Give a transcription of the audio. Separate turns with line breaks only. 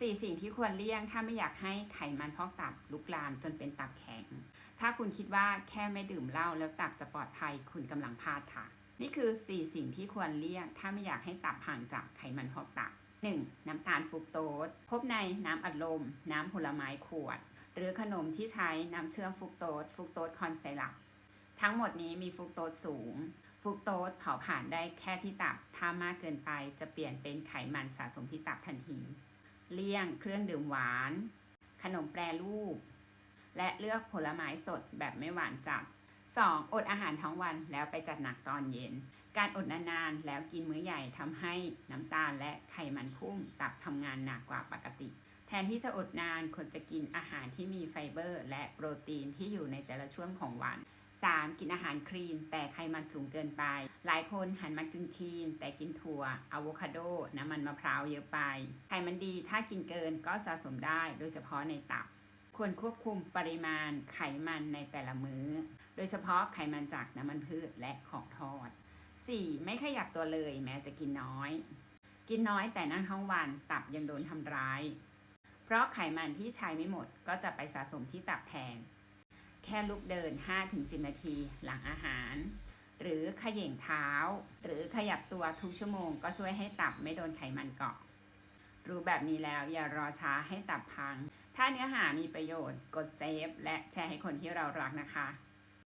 สี่สิ่งที่ควรเลี่ยง ถ้าไม่อยากให้ไขมันพอกตับลุกลามจนเป็นตับแข็ง ถ้าคุณคิดว่าแค่ไม่ดื่มเหล้าแล้วตับจะปลอดภัยคุณกำลังพลาดค่ะ นี่คือ 4 สิ่งที่ควรเลี่ยง ถ้าไม่อยากให้ตับห่างจากไขมันพอกตับ 1. น้ำตาลฟรุกโตสพบในน้ำอัดลม น้ำผลไม้ขวด หรือขนมที่ใช้น้ำเชื่อมฟรุกโตสฟรุกโตสคอนไซรัปทั้งหมดนี้มีฟรุกโตสสูงฟรุกโตสเผาผลาญได้แค่ที่ตับ ถ้ามากเกินไปจะเปลี่ยนเป็นไขมันสะสมที่ตับทันที เลี่ยงเครื่องดื่มหวาน ขนมแปรรูป และเลือกผลไม้สดแบบไม่หวานจัด 2. อดอาหารทั้งวันแล้วไปจัดหนักตอนเย็น การอดนานๆแล้วกินมื้อใหญ่ทำให้น้ำตาลและไขมันพุ่งตับทำงานหนักกว่าปกติ แทนที่จะอดนานควรจะกินอาหารที่มีไฟเบอร์ และโปรตีนที่อยู่ในแต่ละช่วงของวัน 3. กินอาหารคลีน แต่ไขมันสูงเกินไป หลายคนหันมากินคลีน แต่กินถั่วอะโวคาโด น้ำมันมะพร้าวเยอะไป ไขมันดีถ้ากินเกินก็สะสมได้โดยเฉพาะในตับ ควรควบคุมปริมาณไขมันในแต่ละมื้อ โดยเฉพาะไขมันจากน้ำมันพืชและของทอด 4. ไม่ขยับตัวเลยแม้จะกินน้อย กินน้อยแต่นั่งทั้งวันตับยังโดนทำร้าย เพราะไขมันที่ใช้ไม่หมดก็จะไปสะสมที่ตับแทน แค่ลุกเดิน 5-10 นาทีหลังอาหาร หรือขย่งเท้า หรือขยับตัวทุกชั่วโมงก็ช่วยให้ตับไม่โดนไขมันเกาะ รู้แบบนี้แล้วอย่ารอช้าให้ตับพัง ถ้าเนื้อหามีประโยชน์ กดเซฟและแชร์ให้คนที่เรารักนะคะ